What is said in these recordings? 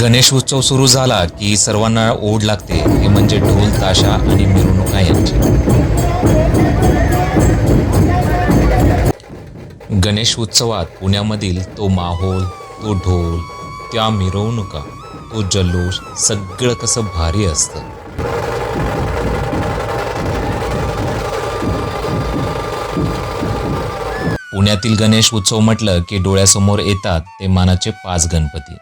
गणेश उत्सव सुरू झाला की सर्वांना ओढ लागते. ते म्हणजे ढोल ताशा आणि मिरवणुका यांची. गणेश उत्सवात पुण्यामधील तो माहोल तो ढोल त्या मिरवणुका तो जल्लोष सगळं कसं भारी असतं. पुण्यातील गणेश उत्सव म्हटलं की डोळ्यासमोर येतात ते मानाचे पाच गणपती.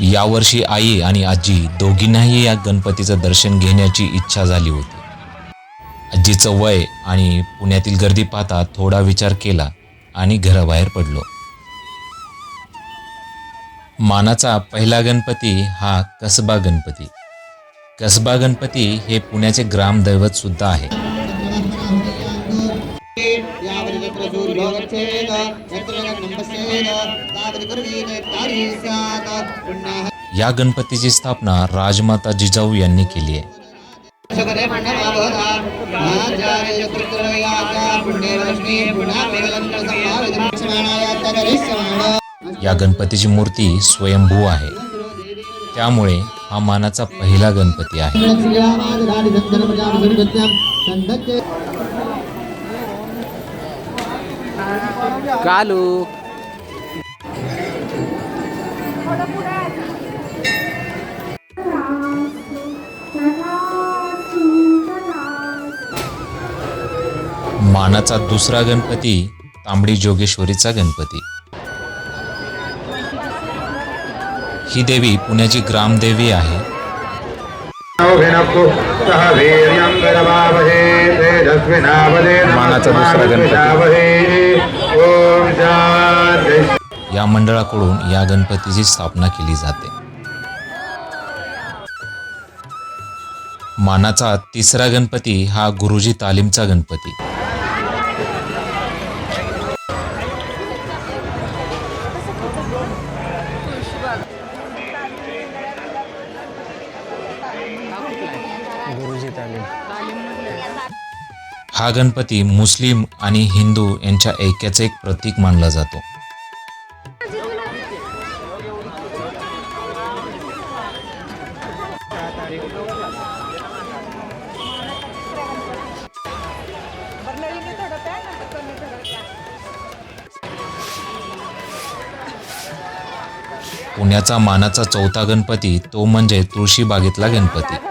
यावर्षी आई आणि आजी दोघींनाही या गणपतीचं दर्शन घेण्याची इच्छा झाली होती. आजीचं वय आणि पुण्यातील गर्दी पाहता थोडा विचार केला आणि घराबाहेर पडलो. मानाचा पहिला गणपती हा कसबा गणपती. कसबा गणपती हे पुण्याचे ग्रामदैवत सुद्धा आहे. यावति तत्र सूर्यो गच्छेत् यत्र लग्नं पश्येत् तावति कर्वीत तारी स्यात् पुण्यः या गणपतीची स्थापना राजमाता जिजाऊ यांनी केली आहे या गणपतीची मूर्ती स्वयंभू आहे. त्यामुळे हा मानाचा पहिला गणपती आहे. कालू. मानाचा दुसरा गणपती तांबडी जोगेश्वरीचा गणपती. ही देवी पुण्याची ग्रामदेवी आहे. मानाचा दुसरा गणपती. या मंडळाकडून या गणपतीची स्थापना केली जाते. मानाचा तिसरा गणपती हा गुरुजी तालीमचा गणपती. गुरुजी तालीम. हा गणपती मुस्लिम आणि हिंदू यांच्या ऐक्याचं एक प्रतीक मानला जातो. पुण्याचा मानाचा चौथा गणपती तो म्हणजे तुळशीबागेतला गणपती.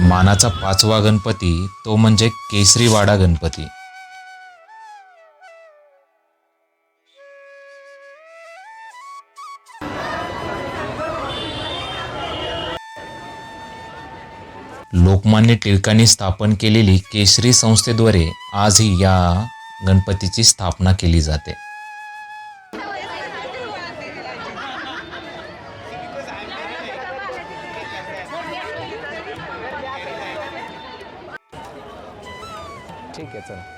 मानाचा पाचवा गणपती तो म्हणजे केसरीवाडा गणपती. लोकमान्य टिळकांनी स्थापन केलेली केसरी संस्थेद्वारे आजही या गणपतीची स्थापना केली जाते. ठीक आहे चला.